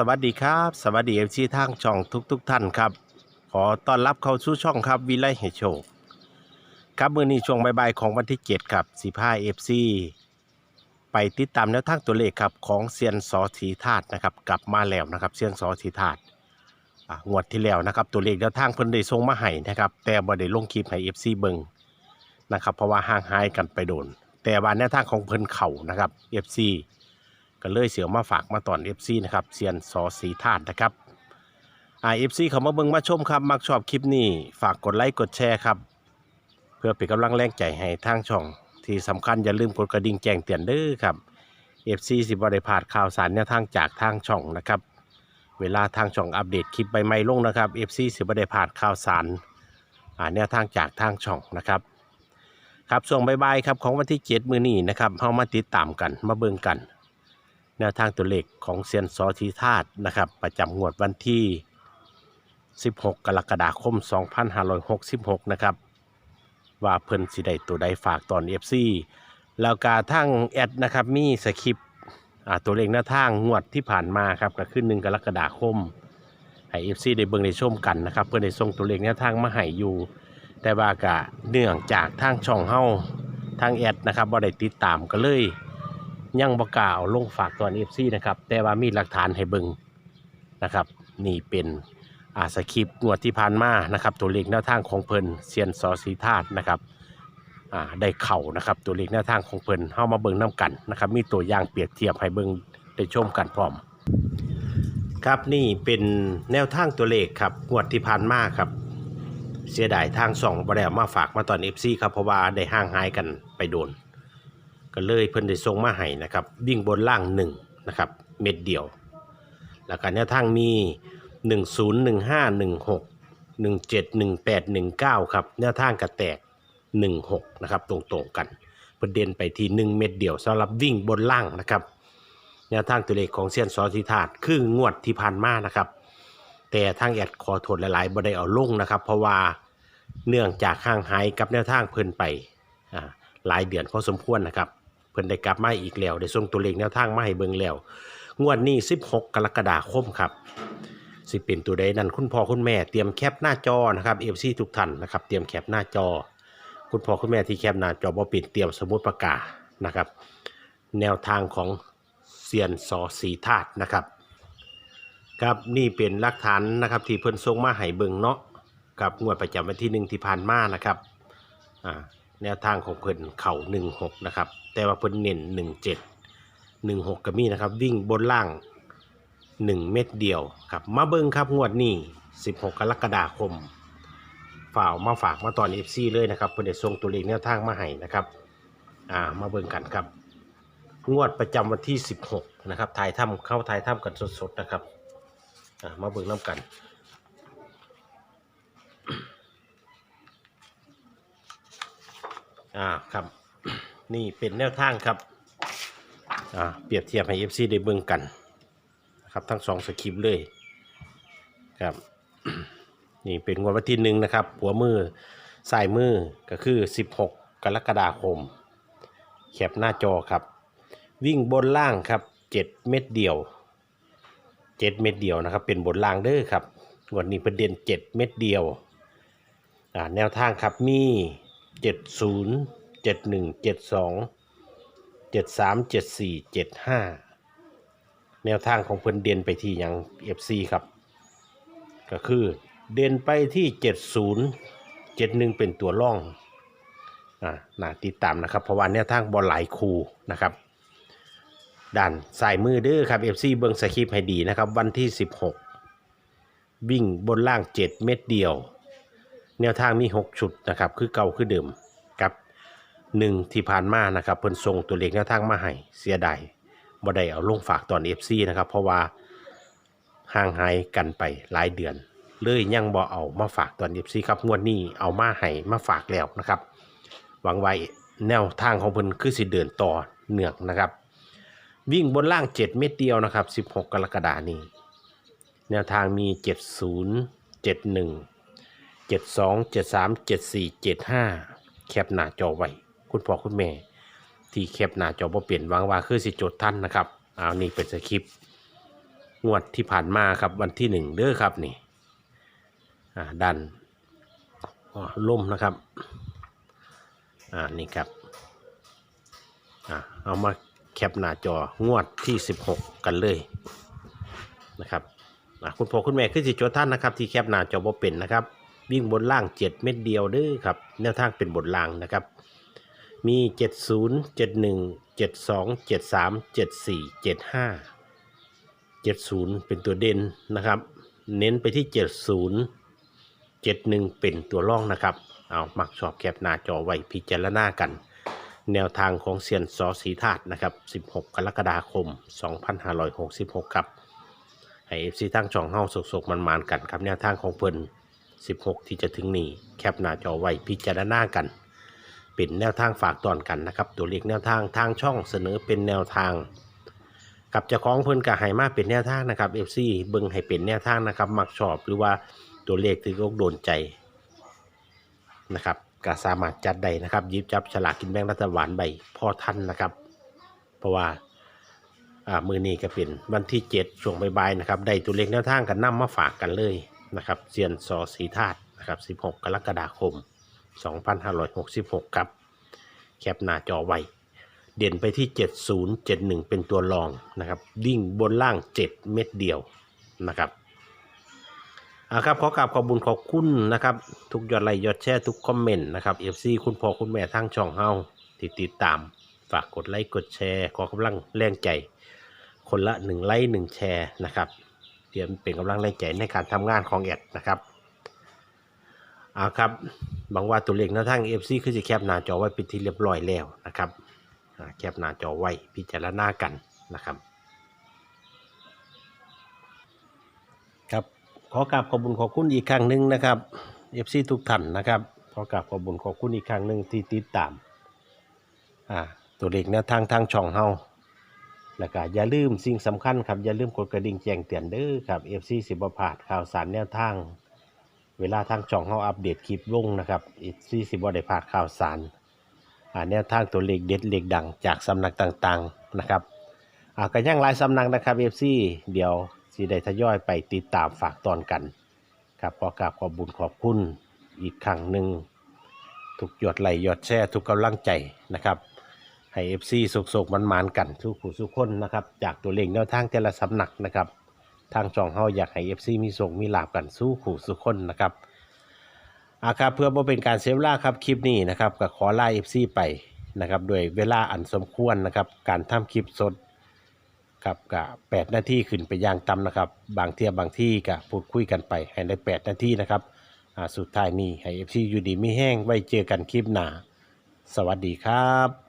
สวัสดีครับ สวัสดีเอฟซีทางช่องทุกๆทท่านครับ ขอต้อนรับเข้าสู่ช่องครับวิไลเหตุโชคครับมือนี้ช่วงบ่ายๆของวันที่ 7 ครับ15เอฟซีไปติดตามแนวทางตัวเลขครับของเซียนสอถีธาตุนะครับกลับมาแล้วนะครับเซียนสอถีธาตุงวดที่แล้วนะครับตัวเลขแนวทางเพิ่นได้ส่งมาให้นะครับแต่บ่ได้ลงคลิปให้เอฟซีเบิ่งนะครับเพราะว่าห่างหายกันไปโดน แต่ว่าแนวทางของเพิ่นเข่านะครับเอฟซี ก็เลยเสียวมาฝากมาตอน FC นะครับเซียนสอสีธาตุนะครับอ่า FC เขามาเบิ่งมาชมครับมักชอบคลิปนี้ฝากกดไลค์กดแชร์ครับ เพื่อเป็นกำลังแรงใจให้ทางช่อง ที่สำคัญอย่าลืมกดกระดิ่งแจ้งเตือนเด้อครับ FC สิบริพลาดข่าวสารแนวทางจากทางช่องนะครับ เวลาทางช่องอัปเดตคลิปใหม่ลงนะครับ FC สิบริพลาดข่าวสารอ่าแนวทางจากทางช่องนะครับครับช่วงบ่ายๆครับของวันที่ 7 มื้อนี้นะครับเฮามาติดตามกันมาเบิ่งกัน แนวทางตัวเลขของเซียนซอทีธาตุนะครับ ประจำงวดวันที่ 16 กรกฎาคม 2566 นะครับ ว่าเพิ่นสิได้ตัวใดฝากตอน FC แล้วก็ทางแอดนะครับ มีสคริปต์ตัวเลขหน้าทางงวดที่ผ่านมาครับก็คือ1กรกฎาคมให้ FC ได้เบิ่งได้ชมกันนะครับ เพื่อได้ส่งตัวเลขแนวทางมาให้อยู่ แต่ว่าก็เนื่องจากทางช่องเฮาทางแอดนะครับบ่ได้ติดตามก็เลย ยังบอกล้าเอาลงฝากตอนเอฟซีนะครับแต่ว่ามีหลักฐานให้เบิงนะครับนี่เป็นอาสคริปต์งวดที่ผ่านมานะครับตัวเลขแนวทางของเพิ่นเซียนซอสีธาตุนะครับอ่าได้เข่านะครับตัวเลขแนวทางของเพิ่นเข้ามาเบิงน้กันนะครับมีตัวอย่างเปรียบเทียบให้เบิงได้ชมกันพร้อม ครับนี่เป็นแนวทางตัวเลขครับงวดที่ผ่านมาครับเสียดายทางสองบ่ได้เอามาฝากมาตอน FC ครับเพราะว่าได้ห่างหายกันไปโดน ก็เลยเพิ่นได้ส่งมาให้นะครับ วิ่งบนล่างหนึ่งนะครับ เม็ดเดียว แล้วก็แนวทางมี 1 0 1 5 1 6 1 7 1 8 1 9 ครับแนวทางกระแตก 1 6 นะครับ ตรงๆกันประเด็นไปที่ 1 เม็ดเดียวสำหรับวิ่งบนล่างนะครับแนวทางตัวเลขของเซียนซอทิธาตคืองวดที่ผ่านมานะครับ แต่ทางแอดขอโทษหลายๆบ่ได้เอาลงนะครับ เพราะว่าเนื่องจากห่างหายกับแนวทางเพิ่นไปหลายเดือนพอสมควรนะครับ พิ่นได้กลับมาอีกแล้วได้ส่งตัวเลขแนวทางมาให้เบิ่งแล้ว งวดนี้ 16 กรกฎาคมครับ สิเป็นตัวใดนั้นคุณพ่อคุณแม่เตรียมแคปหน้าจอนะครับ FC ทุกท่านนะครับเตรียมแคปหน้าจอ คุณพ่อคุณแม่ที่แคปหน้าจอบ่ปิดเตรียมสมุดปากกานะครับ แนวทางของเซียนสอสีธาตุนะครับครับนี่เป็นหลักฐานนะครับที่เพิ่นส่งมาให้เบิ่งเนาะกับงวดประจำวันที่หนึ่งที่ผ่านมานะครับอ่า แนวทางของเพิ่นเข่า16นะครับ แต่ว่าเพิ่นเน้น17 16ก็มีนะครับ วิ่งบนล่าง1เม็ดเดียวครับ มาเบิ่งครับงวดนี้16กรกฎาคมฝ่ากมาฝากมาตอน FC เลยนะครับเพิ่นได้ส่งตัวเลขแนวทางมาให้นะครับอ่ามาเบิ่งกันครับ งวดประจำวันที่ 16 นะครับถ่ายทำเข้าถ่ายทำกันสดๆนะครับอะมาเบิ่งน้ำกัน อ่าครับ นี่เป็นแนวทางครับอ่าเปรียบเทียบให้ FC ได้เบิ่งกันนะครับทั้งสองสคริปต์เลยครับนี่เป็นงวดวันที่หนึ่งนะครับ หัวมือสายมือก็คือ 16 กรกฎาคม แคปหน้าจอครับ วิ่งบนล่างครับ 7 เม็ดเดียวเจ็ดเม็ดเดียวนะครับ เป็นบนล่างเด้อครับวดนี้ประเด็นเจ็ดเม็ดเดียวอ่าแนวทางครับมี เจ็ดศูนย์เจ็ดหนึ่งเจ็ดสองเจ็ดสามเจ็ดสี่เจ็ดห้าแนวทางของเพิ่นเด่นไปที่อย่างเอฟซีครับ ก็คือเด่นไปที่เจ็ดศูนย์เจ็ดหนึ่งเป็นตัวร่องอ่าน่าติดตามนะครับ เพราะว่าแนวทางบอลหลายคูนะครับด้านสายมือเด้อครับ FC เบิงสคริปต์ให้ดีนะครับ วันที่ 16 วิ่งบนล่าง 7 เม็ดเดียว แนวทางมี 6 ชุดนะครับ คือเก่าคือเดิมกับ1ที่ผ่านมานะครับเพิ่นส่งตัวเลขแนวทางมาให้เสียดายบ่ได้เอาลงฝากตอน FC นะครับ เพราะว่าห่างหายกันไปหลายเดือน เลยยังบ่เอามาฝากตอน FC ครับงวดนี้เอามาให้มาฝากแล้วนะครับ หวังไว้แนวทางของเพิ่นคือสิเดินต่อเนื่องนะครับ วิ่งบนล่าง 7 เม็ดเดียวนะครับ 16 กรกฎานี้แนวทางมี 70 71 72 73 74 75แคปหน้าจอไว้ คุณพ่อคุณแม่ ที่แคปหน้าจอบ่เปลี่ยนวังว่าคือสิจดท่านนะครับเอานี่เป็นสคริปต์งวดที่ผ่านมาครับวันที่หนึ่งเด้อครับนี่อ่าดันล่มนะครับอ่านี่ครับอ่าเอามาแคปหน้าจองวดที่16กันเลยนะครับอ่าคุณพ่อคุณแม่คือสิจดท่านนะครับ ที่แคปหน้าจอบ่เป็นนะครับ วิ่งบนล่าง 7 เม็ดเดียวเด้อครับแนวทางเป็นบนล่างนะครับ มี 70 71 72 73 74 75 70 เป็นตัวเด่นนะครับ เน้นไปที่ 70 71 เป็นตัวร่องนะครับเอามักชอบแคปหน้าจอไว้พิจารณากัน แนวทางของเซียนซอสีธาตุนะครับ 16 กรกฎาคม 2566 ครับให้เอฟซีทั้งช่องเฮาสกๆมันๆกันครับแนวทางของเพิ่น 16 ที่จะถึงนี้ แคปหน้าจอไว้พิจารณากันเป็นแนวทางฝากตอนกันนะครับ ตัวเลขแนวทางทางช่องเสนอเป็นแนวทาง กับเจ้าของเพิ่นก็ให้มาเป็นแนวทางนะครับ FC เบิ่งให้เป็นแนวทางนะครับ มักชอบหรือว่าตัวเลขที่อกโดนใจนะครับก็สามารถจัดได้นะครับยิบจับฉลากกินแบ่งรัฐบาลใบพอทันนะครับ เพราะว่าอ่ามือนี้ก็เป็นวันที่ 7 ช่วงบ่ายๆนะครับ ได้ตัวเลขแนวทางกันนำมาฝากกันเลย นะครับเซียนซอสีธาตุนะครับ 16 กรกฎาคม 2566 ครับ แคปหน้าจอไว้ เด่นไปที่ 70 71 เป็นตัวรองนะครับวิ่งบนล่าง 7 เม็ดเดียวนะครับอาครับขอกราบขอบบุญขอบคุณนะครับ ทุกยอดไลค์ยอดแชร์ทุกคอมเมนต์นะครับ FC คุณพ่อคุณแม่ทั้งช่องเฮาที่ติดตาม ฝากกดไลค์กดแชร์ ขอกำลังแรงใจ คนละ 1 ไลค์1แชร์นะครับ รียวเป็นกำลังแรงใจในการทำงานของแอดนะครับเอาครับบางว่าตัวเลขหน้าทาง FC คือจะแคปหน้าจอไว้เป็นที่เรียบร้อยแล้วนะครับอ่าแคปหน้าจอไว้พิจารณากันนะครับครับขอกราบขอบุญขอบคุณอีกครั้งหนึ่งนะครับเอฟซีทุกท่านนะครับขอกราบขอบุญขอบคุณอีกครั้งหนึ่งที่ติดตามอ่าตัวเลขนวทางทางช่องเฮา แล้วก็อย่าลืมสิ่งสำคัญครับอย่าลืมกดกระดิ่งแจ้งเตือนเด้อครับเอฟซีสิบประพาดข่าวสารแนวทาง เวลาทางช่องเฮาอัปเดตคลิปลงนะครับเอฟซีสิบได้พลาดข่าวสารอ่าแนวทางตัวเลขเด็ดเลขดังจากสำนักต่างๆนะครับอ่าก็ยังหลายสำนักนะครับเอฟซีเดี๋ยวสีได้ทยอยไปติดตามฝากตอนกัน ครับขอกราบขอบบุญขอบคุณอีกครั้งหนึ่งทุกหยดไหลหยดแช่ทุกกำลังใจนะครับ ให้เอฟซีสุกๆมันๆกันทุกผู้ทุกคนนะครับ จากตัวเลขแนวทางแต่ละสำนักนะครับ ทางช่องเฮาอยากให้เอฟซีมีส่งมีลาบกันสู้ผู้สุกคนนะครับอาครับเพื่อบ่เป็นการเสียเวลาครับคลิปนี้นะครับก็ขอไลาเอฟซีไปนะครับด้วยเวลาอันสมควรนะครับ การทำคลิปสดครับกะแปดนาทีขึ้นไปย่างต่ำนะครับ บางเที่ยบางที่ก็พูดคุยกันไปให้ได้แปดนาทีนะครับอ่าสุดท้ายนี้ให้เอฟซีอยู่ดีไม่แห้งไว้เจอกันคลิปหน้าสวัสดีครับ